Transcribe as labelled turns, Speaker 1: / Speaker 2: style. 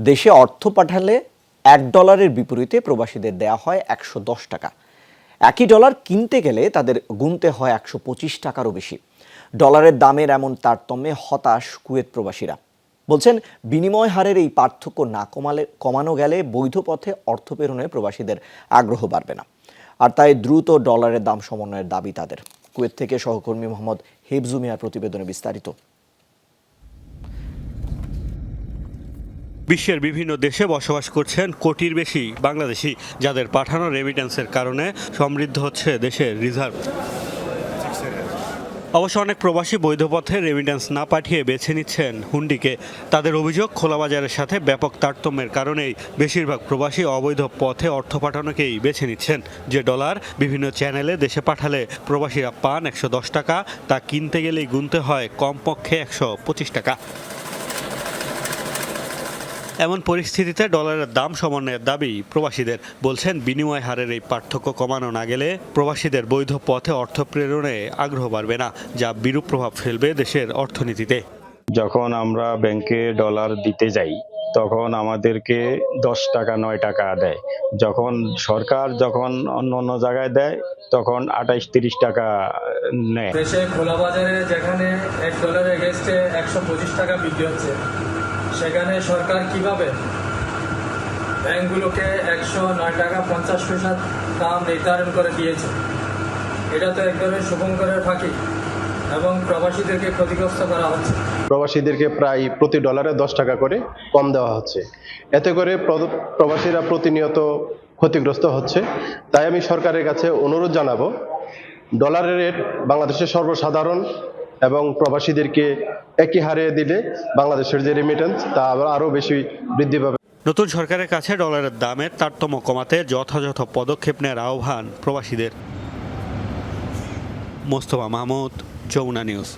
Speaker 1: দেশে অর্থ পাঠালে এক ডলারের বিপরীতে প্রবাসীদের দেয়া হয় একশো দশ টাকা। একই ডলার কিনতে গেলে তাদের গুনতে হয় একশো পঁচিশ টাকারও বেশি। ডলারের দামের এমন তারতম্যে হতাশ কুয়েত প্রবাসীরা। বলছেন, বিনিময় হারের এই পার্থক্য না কমালে, কমানো গেলে বৈধ পথে অর্থ প্রেরণে প্রবাসীদের আগ্রহ বাড়বে না। আর তাই দ্রুত ডলারের দাম সমন্বয়ের দাবি তাদের। কুয়েত থেকে সহকর্মী মোহাম্মদ হেফজু মিয়ার প্রতিবেদনে বিস্তারিত।
Speaker 2: বিশ্বের বিভিন্ন দেশে বসবাস করছেন কোটির বেশি বাংলাদেশি যাদের পাঠানো রেমিটেন্সের কারণে সমৃদ্ধ হচ্ছে দেশের রিজার্ভ অবশ্য অনেক প্রবাসী বৈধ পথে রেমিটেন্স না পাঠিয়ে বেছে নিচ্ছেন হুন্ডিকে। তাদের অভিযোগ খোলা বাজারের সাথে ব্যাপক তারতম্যের কারণেই বেশিরভাগ প্রবাসী অবৈধ পথে অর্থ পাঠানোকেই বেছে নিচ্ছেন। যে ডলার বিভিন্ন চ্যানেলে দেশে পাঠালে প্রবাসীরা পান একশো দশ টাকা, তা কিনতে গেলেই গুনতে হয় কমপক্ষে একশো পঁচিশ টাকা। এমন পরিস্থিতিতে ডলারের দাম সমন্বয়ের দাবি প্রবাসীদের। বলছেন বিনিময় হারের এই পার্থক্য কমানো না গেলে প্রবাসীদের বৈধ পথে অর্থ প্রেরণে আগ্রহ বাড়বে না যা বিরূপ প্রভাব ফেলবে দেশের অর্থনীতিতে।
Speaker 3: যখন আমরা ব্যাংকে ডলার দিতে যাই তখন আমাদেরকে দশ টাকা নয় টাকা দেয়। যখন সরকার যখন অন্য অন্য জায়গায় দেয় তখন আঠাইশ তিরিশ টাকা নেয়।
Speaker 4: দেশে খোলা বাজারে যেখানে এক ডলারের এগেনস্টে একশো পঁচিশ টাকা বিক্রি হচ্ছে। সেখানে সরকার কীভাবে ব্যাংকগুলোকে একশো নয় টাকা পঞ্চাশ পয়সা দাম নির্ধারণ করে দিয়েছে? এটা তো একদমই শুভঙ্করের ফাঁকি এবং প্রবাসীদেরকে ক্ষতিগ্রস্ত করা হচ্ছে।
Speaker 5: প্রবাসীদেরকে প্রায় প্রতি ডলারে দশ টাকা করে কম দেওয়া হচ্ছে। এতে করে প্রবাসীরা প্রতিনিয়ত ক্ষতিগ্রস্ত হচ্ছে। তাই আমি সরকারের কাছে অনুরোধ জানাব, ডলারের রেট বাংলাদেশের সর্বসাধারণ এবং প্রবাসীদেরকে একই হারে দিলে বাংলাদেশের যে রেমিটেন্স তা আরও বেশি বৃদ্ধি পাবে।
Speaker 2: নতুন সরকারের কাছে ডলারের দামের তারতম্য কমাতে যথাযথ পদক্ষেপ নেওয়ার আহ্বান প্রবাসীদের। মোস্তফা মাহমুদ, যমুনা নিউজ।